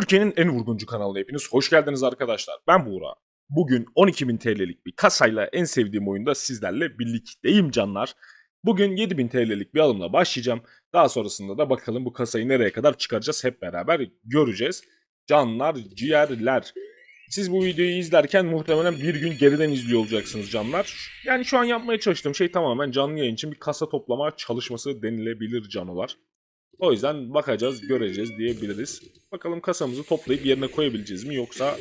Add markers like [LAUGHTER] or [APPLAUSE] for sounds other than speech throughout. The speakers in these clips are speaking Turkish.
Türkiye'nin en vurguncu kanalına hepiniz hoş geldiniz arkadaşlar. Ben Buğra. Bugün 12.000 TL'lik bir kasayla en sevdiğim oyunda sizlerle birlikteyim canlar. Bugün 7.000 TL'lik bir alımla başlayacağım. Daha sonrasında da bakalım bu kasayı nereye kadar çıkaracağız hep beraber göreceğiz. Canlar, ciğerler. Siz bu videoyu izlerken muhtemelen bir gün geriden izliyor olacaksınız canlar. Yani şu an yapmaya çalıştığım şey tamamen canlı yayın için bir kasa toplama çalışması denilebilir canolar. O yüzden bakacağız, göreceğiz diyebiliriz. Bakalım kasamızı toplayıp yerine koyabileceğiz mi yoksa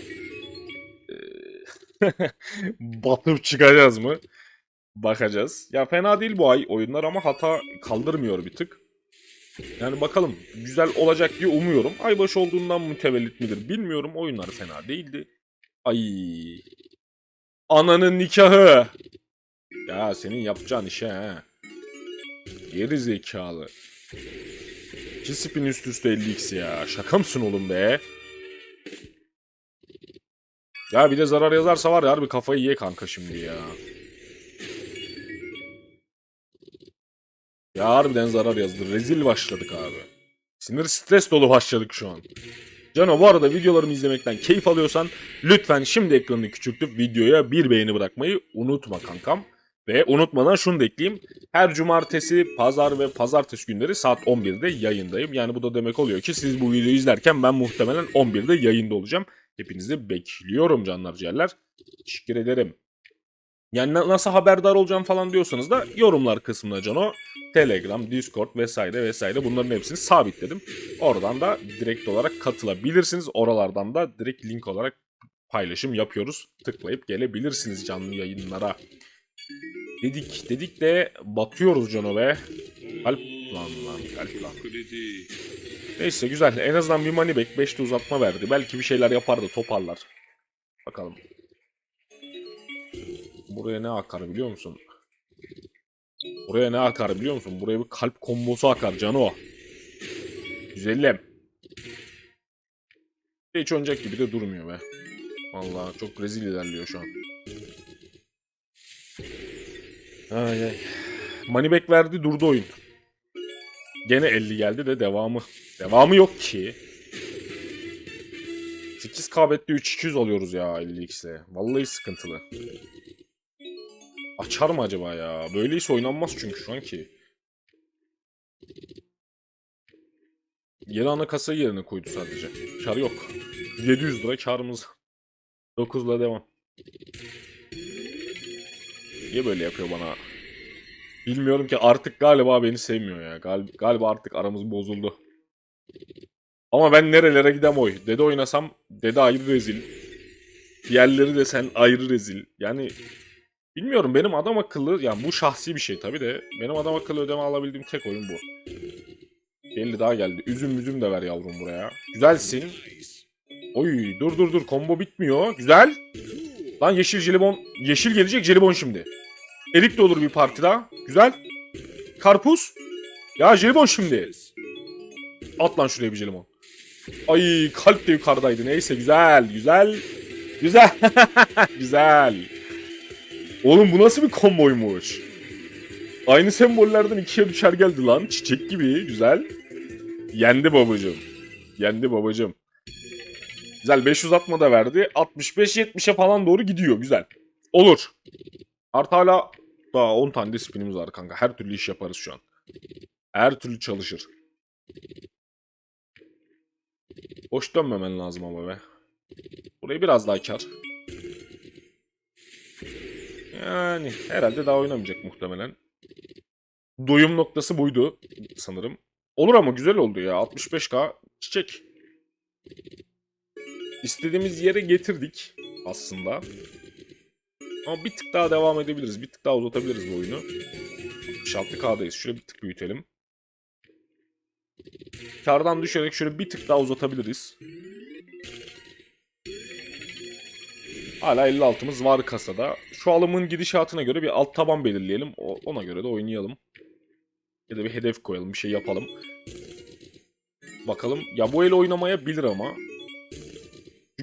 [LAUGHS] batıp çıkacağız mı? Bakacağız. Ya fena değil bu ay oyunlar ama hata kaldırmıyor bir tık. Yani bakalım güzel olacak diye umuyorum. Aybaşı olduğundan mütevellit midir bilmiyorum. Oyunlar fena değildi. Ay. Ananın nikahı. Ya senin yapacağın işe ha. Geri zekalı. 2 spin üst üste 50x ya. Şaka mısın oğlum be? Ya bir de zarar yazarsa var ya harbi kafayı ye kanka şimdi ya. Ya harbiden zarar yazdı. Rezil başladık abi. Sinir stres dolu başladık şu an. Cano bu arada videolarımı izlemekten keyif alıyorsan lütfen şimdi ekranını küçültüp videoya bir beğeni bırakmayı unutma kankam. Ve unutmadan şunu da ekleyeyim. Her cumartesi, pazar ve pazartesi günleri saat 11'de yayındayım. Yani bu da demek oluyor ki siz bu videoyu izlerken ben muhtemelen 11'de yayında olacağım. Hepinizi bekliyorum canlar ciğerler. Teşekkür ederim. Yani na- nasıl haberdar olacağım falan diyorsanız da yorumlar kısmına Cano, Telegram, Discord vesaire vesaire bunların hepsini sabitledim. Oradan da direkt olarak katılabilirsiniz. Oralardan da direkt link olarak paylaşım yapıyoruz. Tıklayıp gelebilirsiniz canlı yayınlara. Dedik dedik de batıyoruz Cano be. Kalp lan lan kalp lan. Neyse güzel. En azından bir money back 5'te uzatma verdi. Belki bir şeyler yapar da toparlar. Bakalım. Buraya ne akar biliyor musun? Buraya ne akar biliyor musun? Buraya bir kalp kombosu akar Cano. Güzelim. Hiç oynayacak gibi de durmuyor be. Vallahi çok rezil ilerliyor şu an. Ay ay. Moneyback verdi durdu oyun. Gene 50 geldi de devamı. Devamı yok ki. 8 KB'de 3200 alıyoruz ya 50x'e. Vallahi sıkıntılı. Açar mı acaba ya? Böyleyse oynanmaz çünkü şu an ki. Yeni ana kasayı yerine koydu sadece. Kar yok. 700 lira karımız. 9'la devam. Niye böyle yapıyor bana? Bilmiyorum ki artık galiba beni sevmiyor ya. Gal- galiba artık aramız bozuldu. Ama ben nerelere gidem oy. Dede oynasam dede ayrı rezil. Diğerleri de sen ayrı rezil. Yani bilmiyorum benim adam akıllı yani bu şahsi bir şey tabi de benim adam akıllı ödeme alabildiğim tek oyun bu. 50 daha geldi. Üzüm üzüm de ver yavrum buraya. Güzelsin. Oy dur dur dur combo bitmiyor. Güzel. Lan yeşil jelibon. Yeşil gelecek jelibon şimdi. Erik de olur bir parti daha. Güzel. Karpuz. Ya jelibon şimdi. At lan şuraya bir jelibon. Ay kalp de yukarıdaydı. Neyse güzel güzel. Güzel. [LAUGHS] güzel. Oğlum bu nasıl bir komboymuş? Aynı sembollerden ikiye düşer geldi lan. Çiçek gibi. Güzel. Yendi babacım. Yendi babacım. Güzel 500 atma da verdi. 65-70'e falan doğru gidiyor. Güzel. Olur. Artı hala daha 10 tane de spinimiz var kanka. Her türlü iş yaparız şu an. Her türlü çalışır. Boş dönmemen lazım ama be. Burayı biraz daha kar. Yani herhalde daha oynamayacak muhtemelen. Doyum noktası buydu sanırım. Olur ama güzel oldu ya. 65k çiçek. İstediğimiz yere getirdik aslında. Ama bir tık daha devam edebiliriz. Bir tık daha uzatabiliriz bu oyunu. 66k'dayız. Şöyle bir tık büyütelim. Kardan düşerek şöyle bir tık daha uzatabiliriz. Hala 56'mız var kasada. Şu alımın gidişatına göre bir alt taban belirleyelim. Ona göre de oynayalım. Ya da bir hedef koyalım, bir şey yapalım. Bakalım. Ya bu el oynamaya bilir ama.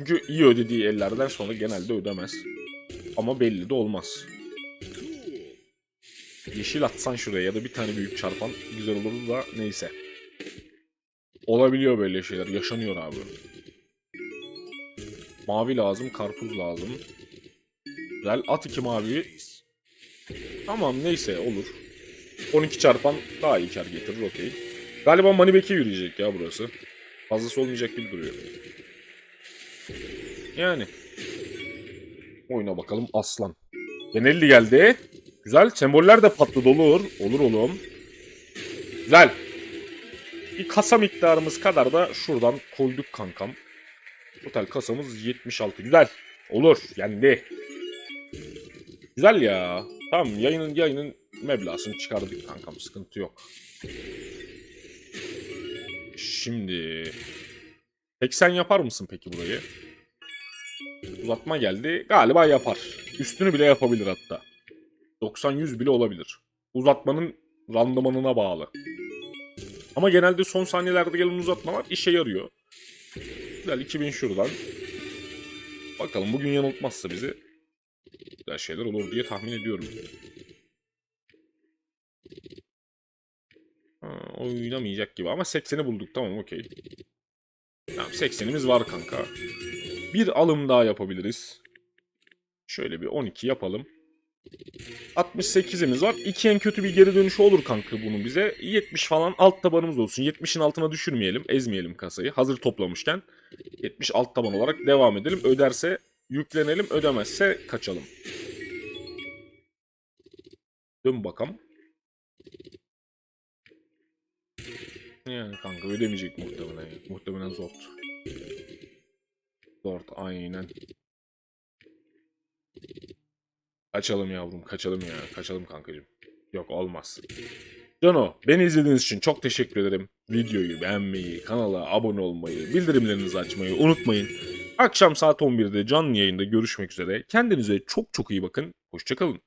Çünkü iyi ödediği ellerden sonra genelde ödemez. Ama belli de olmaz. Yeşil atsan şuraya ya da bir tane büyük çarpan güzel olurdu da neyse. Olabiliyor böyle şeyler. Yaşanıyor abi. Mavi lazım, karpuz lazım. Güzel. At iki mavi. Tamam neyse olur. 12 çarpan daha iyi kar getirir okey. Galiba Moneyback'e yürüyecek ya burası. Fazlası olmayacak gibi duruyor. Yani. Oyuna bakalım aslan. Genelli geldi. Güzel. Semboller de patladı olur. Olur oğlum. Güzel. Bir kasa miktarımız kadar da şuradan koyduk kankam. Total kasamız 76. Güzel. Olur. Yendi. Güzel ya. Tamam yayının yayının meblağını çıkardık kankam. Sıkıntı yok. Şimdi 80 yapar mısın peki burayı? Uzatma geldi. Galiba yapar. Üstünü bile yapabilir hatta. 90-100 bile olabilir. Uzatmanın randımanına bağlı. Ama genelde son saniyelerde gelen uzatmalar işe yarıyor. Güzel 2000 şuradan. Bakalım bugün yanıltmazsa bizi güzel şeyler olur diye tahmin ediyorum. Ha, oynamayacak gibi ama 80'i bulduk tamam okey. Tamam 80'imiz var kanka. Bir alım daha yapabiliriz. Şöyle bir 12 yapalım. 68'imiz var. İki en kötü bir geri dönüşü olur kanka bunun bize. 70 falan alt tabanımız olsun. 70'in altına düşürmeyelim. Ezmeyelim kasayı. Hazır toplamışken. 70 alt taban olarak devam edelim. Öderse yüklenelim. Ödemezse kaçalım. Dön bakalım. Yani kanka ödemeyecek muhtemelen. Muhtemelen zor. Zor aynen. Kaçalım yavrum kaçalım ya. Kaçalım kankacığım. Yok olmaz. Cano beni izlediğiniz için çok teşekkür ederim. Videoyu beğenmeyi, kanala abone olmayı, bildirimlerinizi açmayı unutmayın. Akşam saat 11'de canlı yayında görüşmek üzere. Kendinize çok çok iyi bakın. Hoşçakalın.